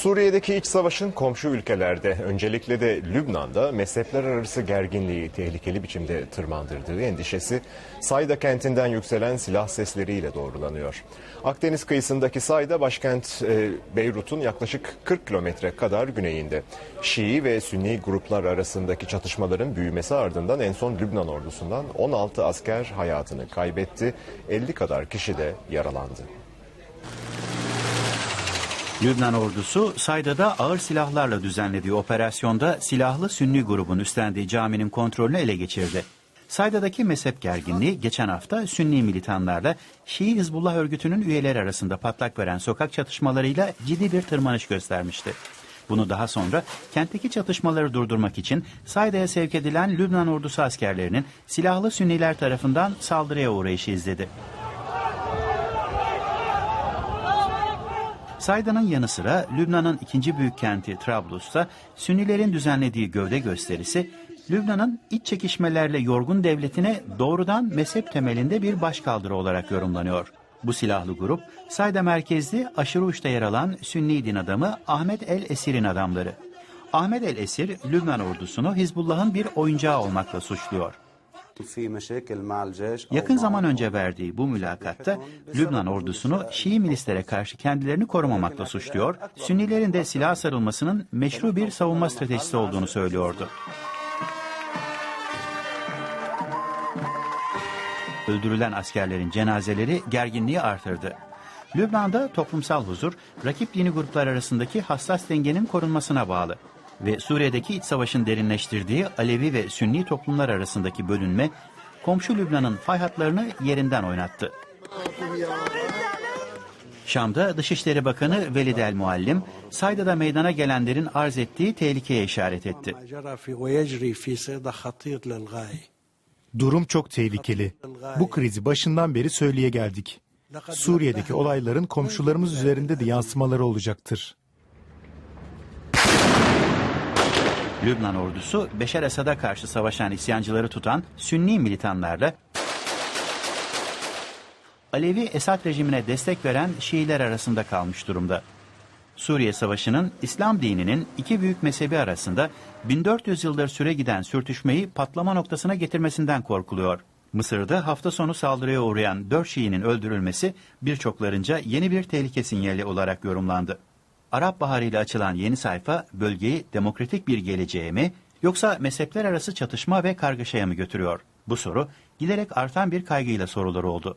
Suriye'deki iç savaşın komşu ülkelerde öncelikle de Lübnan'da mezhepler arası gerginliği tehlikeli biçimde tırmandırdığı endişesi Sayda kentinden yükselen silah sesleriyle doğrulanıyor. Akdeniz kıyısındaki Sayda başkent e, Beyrut'un yaklaşık 40 kilometre kadar güneyinde. Şii ve Sünni gruplar arasındaki çatışmaların büyümesi ardından en son Lübnan ordusundan 16 asker hayatını kaybetti, 50 kadar kişi de yaralandı. Lübnan ordusu Sayda'da ağır silahlarla düzenlediği operasyonda silahlı Sünni grubun üstlendiği caminin kontrolünü ele geçirdi. Sayda'daki mezhep gerginliği geçen hafta Sünni militanlarla Şii Hizbullah örgütünün üyeleri arasında patlak veren sokak çatışmalarıyla ciddi bir tırmanış göstermişti. Bunu daha sonra kentteki çatışmaları durdurmak için Sayda'ya sevk edilen Lübnan ordusu askerlerinin silahlı Sünniler tarafından saldırıya uğrayışı izledi. Sayda'nın yanı sıra Lübnan'ın ikinci büyük kenti Trablus'ta Sünnilerin düzenlediği gövde gösterisi Lübnan'ın iç çekişmelerle yorgun devletine doğrudan mezhep temelinde bir başkaldırı olarak yorumlanıyor. Bu silahlı grup Sayda merkezli aşırı uçta yer alan Sünni din adamı Ahmet el Esir'in adamları. Ahmet el Esir Lübnan ordusunu Hizbullah'ın bir oyuncağı olmakla suçluyor. Yakın zaman önce verdiği bu mülakatta Lübnan ordusunu Şii milislere karşı kendilerini korumamakla suçluyor, Sünnilerin de silah sarılmasının meşru bir savunma stratejisi olduğunu söylüyordu. Öldürülen askerlerin cenazeleri gerginliği artırdı. Lübnan'da toplumsal huzur, rakip dini gruplar arasındaki hassas dengenin korunmasına bağlı ve Suriye'deki iç savaşın derinleştirdiği Alevi ve Sünni toplumlar arasındaki bölünme komşu Lübnan'ın fay hatlarını yerinden oynattı. Şam'da Dışişleri Bakanı Velid El Muallim, Sayda'da meydana gelenlerin arz ettiği tehlikeye işaret etti. Durum çok tehlikeli. Bu krizi başından beri söyleye geldik. Suriye'deki olayların komşularımız üzerinde de yansımaları olacaktır. Lübnan ordusu Beşer Esad'a karşı savaşan isyancıları tutan Sünni militanlarla Alevi Esad rejimine destek veren Şiiler arasında kalmış durumda. Suriye Savaşı'nın İslam dininin iki büyük mezhebi arasında 1400 yıldır süre giden sürtüşmeyi patlama noktasına getirmesinden korkuluyor. Mısır'da hafta sonu saldırıya uğrayan 4 Şii'nin öldürülmesi birçoklarınca yeni bir tehlike sinyali olarak yorumlandı. Arap Baharı ile açılan yeni sayfa bölgeyi demokratik bir geleceğe mi yoksa mezhepler arası çatışma ve kargaşaya mı götürüyor? Bu soru giderek artan bir kaygıyla sorulur oldu.